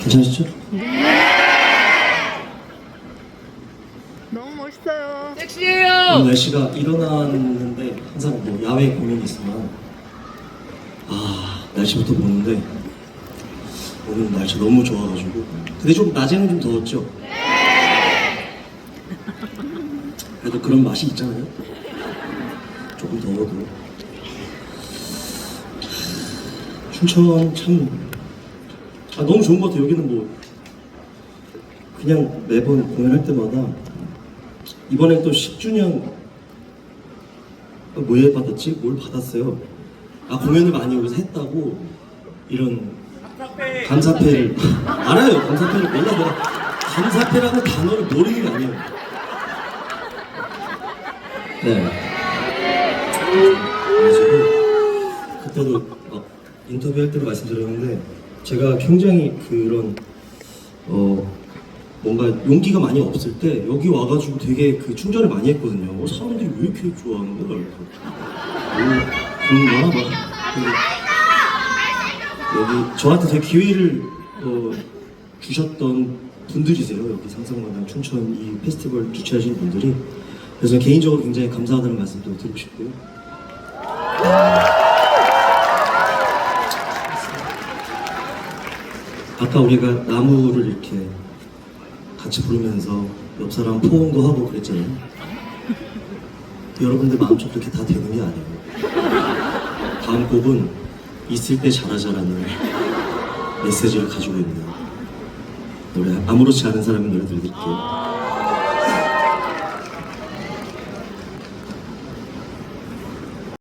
괜찮으시죠? 너무 멋있어요. 오늘 날씨가 일어났는데 항상 뭐 야외 공연이 있으면 아 날씨부터 보는데 오늘 날씨 너무 좋아가지고 근데 좀 낮에는 좀 더웠죠? 그래도 그런 맛이 있잖아요 조금 더워도 춘천 참 아, 너무 좋은 것 같아요. 여기는 뭐 그냥 매번 공연할 때마다 이번에 또 10주년 뭐에 받았지? 뭘 받았어요? 아 공연을 많이 여기서 했다고 이런 감사패를 알아요. 감사패를 몰라 내가 감사패라는 단어를 모르는 게 아니에요. 네. 그래가지고 그때도 막 인터뷰할 때도 말씀드렸는데 제가 굉장히 그런 어 뭔가 용기가 많이 없을 때 여기 와가지고 되게 그 충전을 많이 했거든요. 어, 사람들이 왜 이렇게 좋아하는 거야? 이렇게. 오, 그런가? 막. 근데 여기 저한테 되게 기회를 어, 주셨던 분들이세요. 여기 상상마당 춘천 이 페스티벌 주최하신 분들이. 그래서 개인적으로 굉장히 감사하다는 말씀도 드리고 싶고요. 아까 우리가 나무를 이렇게 같이 부르면서 옆 사람 포옹도 하고 그랬잖아요. 여러분들 마음속 그렇게 다 되는 게 아니에요. 다음 곡은 있을 때 잘하자라는 메시지를 가지고 있는 노래 아무렇지 않은 사람의 노래 들려드릴게요.